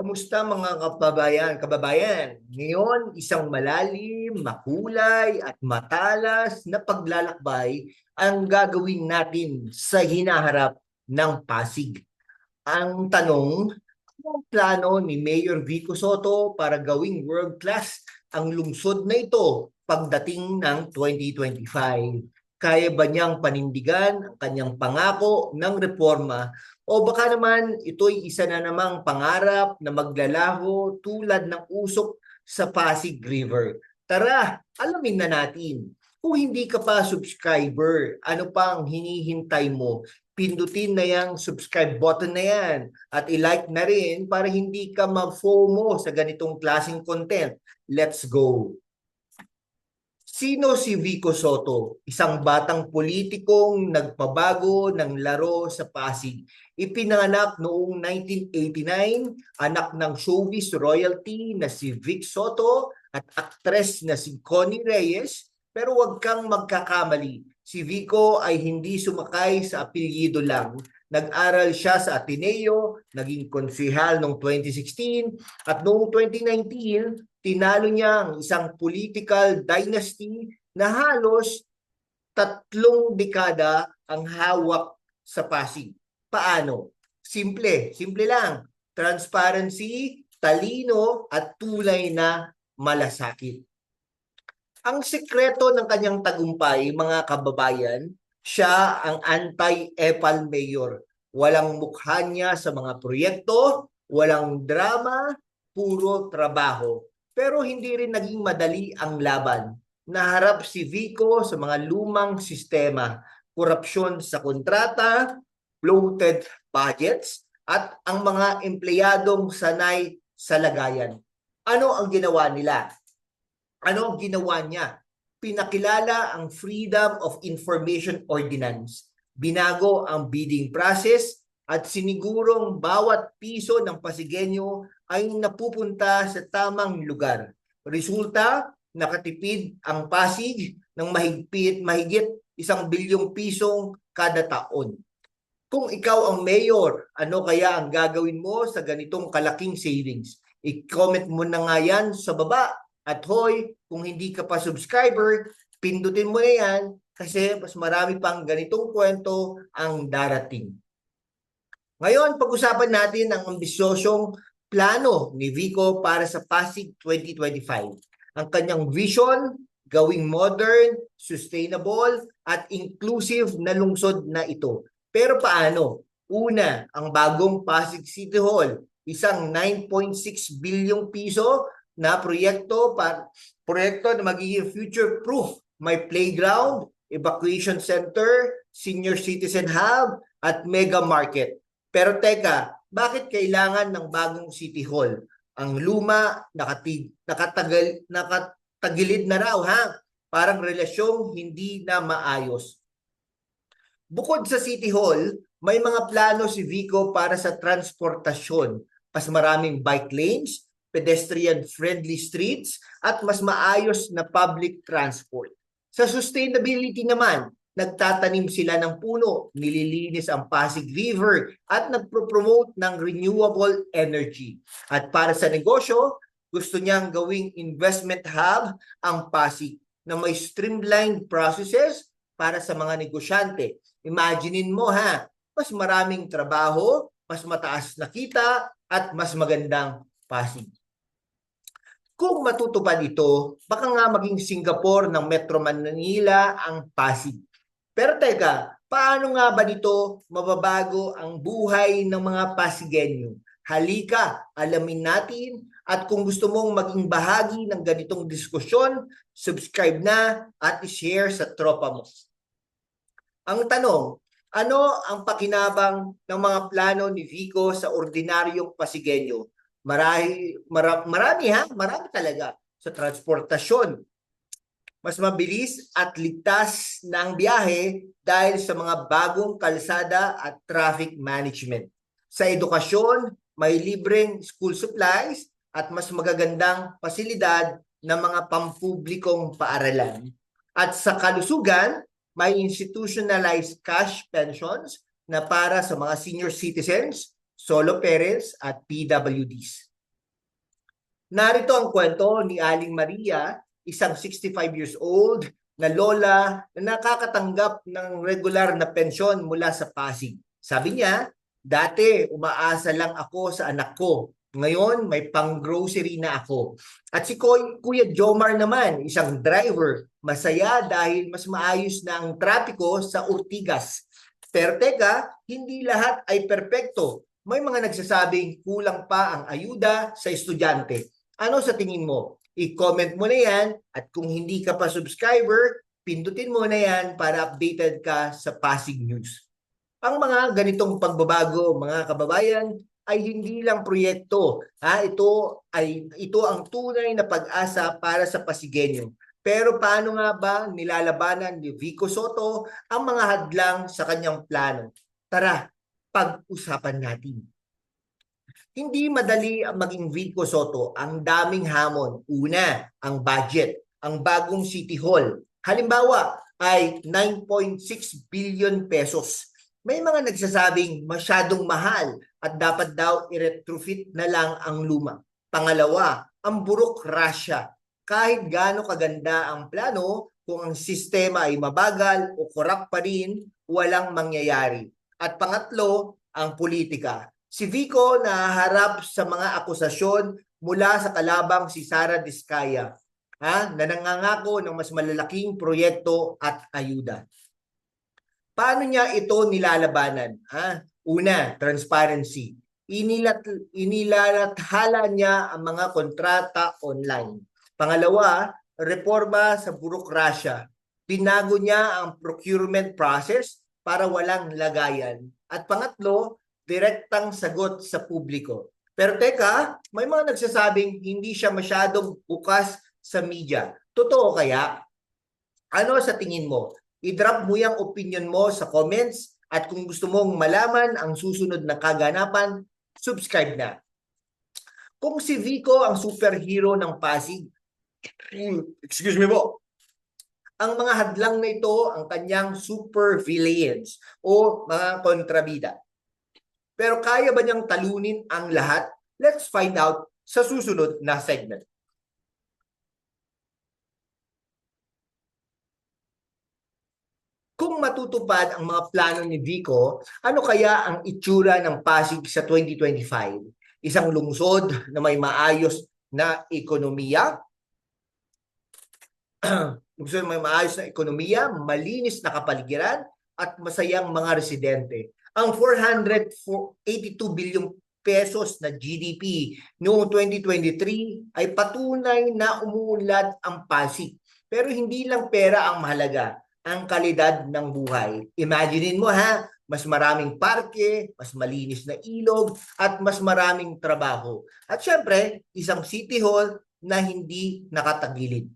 Kamusta mga kababayan? Kababayan, ngayon isang malalim, makulay at matalas na paglalakbay ang gagawin natin sa hinaharap ng Pasig. Ang tanong, ano ang plano ni Mayor Vico Soto para gawing world class ang lungsod na ito pagdating ng 2025? Kaya ba niyang panindigan ang kanyang pangako ng reforma o baka naman ito'y isa na namang pangarap na maglalaho tulad ng usok sa Pasig River. Tara, alamin na natin. Kung hindi ka pa subscriber, ano pang hinihintay mo? Pindutin na yung subscribe button na yan at i-like na rin para hindi ka mag-FOMO sa ganitong klaseng content. Let's go! Sino si Vico Soto? Isang batang politikong nagpabago ng laro sa Pasig. Ipinanganak noong 1989, anak ng showbiz royalty na si Vic Soto at aktres na si Connie Reyes. Pero huwag kang magkakamali. Si Vico ay hindi sumakay sa apelyido lang. Nag-aral siya sa Ateneo, naging konsehal noong 2016 at noong 2019 tinalo niya ang isang political dynasty na halos tatlong dekada ang hawak sa Pasig. Paano? Simple, simple lang. Transparency, talino at tulay na malasakit. Ang sekreto ng kanyang tagumpay, mga kababayan, siya ang anti-epal mayor. Walang mukha niya sa mga proyekto, walang drama, puro trabaho. Pero hindi rin naging madali ang laban. Naharap si Vico sa mga lumang sistema, korupsyon sa kontrata, bloated budgets, at ang mga empleyadong sanay sa lagayan. Ano ang ginawa nila? Ano ang ginawa niya? Pinakilala ang Freedom of Information Ordinance. Binago ang bidding process at sinigurong bawat piso ng Pasigenyo ay napupunta sa tamang lugar. Resulta, nakatipid ang Pasig ng mahigpit, mahigit isang bilyong pisong kada taon. Kung ikaw ang mayor, ano kaya ang gagawin mo sa ganitong kalaking savings? I-comment mo na nga yan sa baba. At hoy, kung hindi ka pa subscriber, pindutin mo na yan kasi mas marami pang ganitong kwento ang darating. Ngayon, pag-usapan natin ang ambisyosong plano ni Vico para sa Pasig 2025. Ang kanyang vision, gawing modern, sustainable, at inclusive na lungsod na ito. Pero paano? Una, ang bagong Pasig City Hall, isang 9.6 bilyong piso na proyekto para proyekto na magiging future proof. May playground, evacuation center, senior citizen hub, at mega market. Pero teka, bakit kailangan ng bagong City Hall? Ang luma, nakatig, nakatagal, nakatagilid na raw ha? Parang relasyong hindi na maayos. Bukod sa City Hall, may mga plano si Vico para sa transportasyon. Mas maraming bike lanes, pedestrian-friendly streets, at mas maayos na public transport. Sa sustainability naman, nagtatanim sila ng puno, nililinis ang Pasig River at nagpro-promote ng renewable energy. At para sa negosyo, gusto niyang gawing investment hub ang Pasig na may streamlined processes para sa mga negosyante. Imaginein mo ha, mas maraming trabaho, mas mataas na kita at mas magandang Pasig. Kung matutupad ito, baka nga maging Singapore ng Metro Manila ang Pasig. Pero teka, paano nga ba dito mababago ang buhay ng mga Pasigenyo? Halika, alamin natin at kung gusto mong maging bahagi ng ganitong diskusyon, subscribe na at i-share sa tropa mo. Ang tanong, ano ang pakinabang ng mga plano ni Vico sa ordinaryong Pasigenyo? Marami, mara, marami ha, marami talaga sa transportasyon. Mas mabilis at ligtas na biyahe dahil sa mga bagong kalsada at traffic management. Sa edukasyon, may libreng school supplies at mas magagandang pasilidad ng mga pampublikong paaralan. At sa kalusugan, may institutionalized cash pensions na para sa mga senior citizens, solo parents at PWDs. Narito ang kwento ni Aling Maria, isang 65 years old na lola na nakakatanggap ng regular na pensyon mula sa Pasig. Sabi niya, dati umaasa lang ako sa anak ko. Ngayon, may pang-grocery na ako. At si Kuya Jomar naman, isang driver, masaya dahil mas maayos na ang trapiko sa Ortigas. Pero teka, hindi lahat ay perpekto. May mga nagsasabing kulang pa ang ayuda sa estudyante. Ano sa tingin mo? I-comment mo na yan at kung hindi ka pa subscriber, pindutin mo na yan para updated ka sa Pasig News. Ang mga ganitong pagbabago, mga kababayan, ay hindi lang proyekto. Ha? Ito ay ito ang tunay na pag-asa para sa Pasigenyo. Pero paano nga ba nilalabanan ni Vico Soto ang mga hadlang sa kanyang plano? Tara, pag-usapan natin. Hindi madali maging Vico Soto. Ang daming hamon. Una, ang budget. Ang bagong City Hall. Halimbawa, ay 9.6 billion pesos. May mga nagsasabing masyadong mahal at dapat daw i-retrofit na lang ang luma. Pangalawa, ang burokrasya. Kahit gaano kaganda ang plano, kung ang sistema ay mabagal o korap pa rin, walang mangyayari. At pangatlo, ang politika. Si Vico nahaharap sa mga akusasyon mula sa kalabang si Sara Diskaya ha, na nangangako ng mas malalaking proyekto at ayuda. Paano niya ito nilalabanan? Ha? Una, transparency. Inilat, inilalathala niya ang mga kontrata online. Pangalawa, reforma sa burokrasya. Binago niya ang procurement process para walang lagayan. At pangatlo, direktang sagot sa publiko. Pero teka, may mga nagsasabing hindi siya masyadong bukas sa media. Totoo kaya? Ano sa tingin mo? I-drop mo yung opinion mo sa comments at kung gusto mong malaman ang susunod na kaganapan, subscribe na. Kung si Vico ang superhero ng Pasig, excuse me po, ang mga hadlang na ito ang kanyang super villains o mga kontrabida. Pero kaya ba niyang talunin ang lahat? Let's find out sa susunod na segment. Kung matutupad ang mga plano ni Vico, ano kaya ang itsura ng Pasig sa 2025? Isang lungsod na may maayos na ekonomiya, lungsod na may maayos na ekonomiya, malinis na kapaligiran, at masayang mga residente. Ang 482 bilyong pesos na GDP noong 2023 ay patunay na umuunlad ang Pasig. Pero hindi lang pera ang mahalaga ang kalidad ng buhay. Imaginein mo ha, mas maraming parke, mas malinis na ilog, at mas maraming trabaho. At syempre, isang city hall na hindi nakatagilid.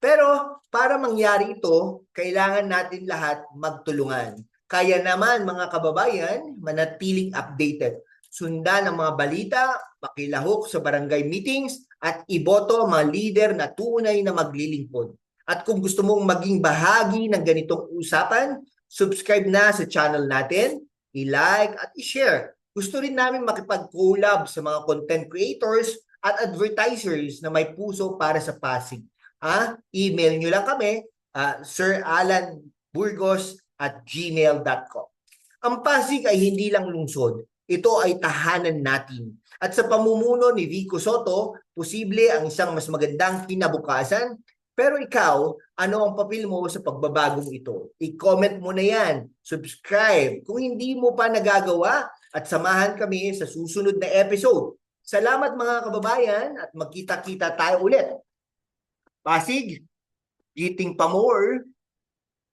Pero para mangyari ito, kailangan natin lahat magtulungan. Kaya naman mga kababayan, manatiling updated. Sundan ang mga balita, pakilahok sa barangay meetings, at iboto mga leader na tunay na maglilingkod. At kung gusto mong maging bahagi ng ganitong usapan, subscribe na sa channel natin, i-like at i-share. Gusto rin namin makipag-collab sa mga content creators at advertisers na may puso para sa Pasig. Ah, email nyo lang kami, uh, Sir Alan Burgos at gmail.com. Ang Pasig ay hindi lang lungsod, ito ay tahanan natin. At sa pamumuno ni Vico Soto, posible ang isang mas magandang kinabukasan pero ikaw, ano ang papel mo sa pagbabagong ito? I-comment mo na yan. Subscribe kung hindi mo pa nagagawa at samahan kami sa susunod na episode. Salamat mga kababayan at magkita-kita tayo ulit. Pasig, eating pa more.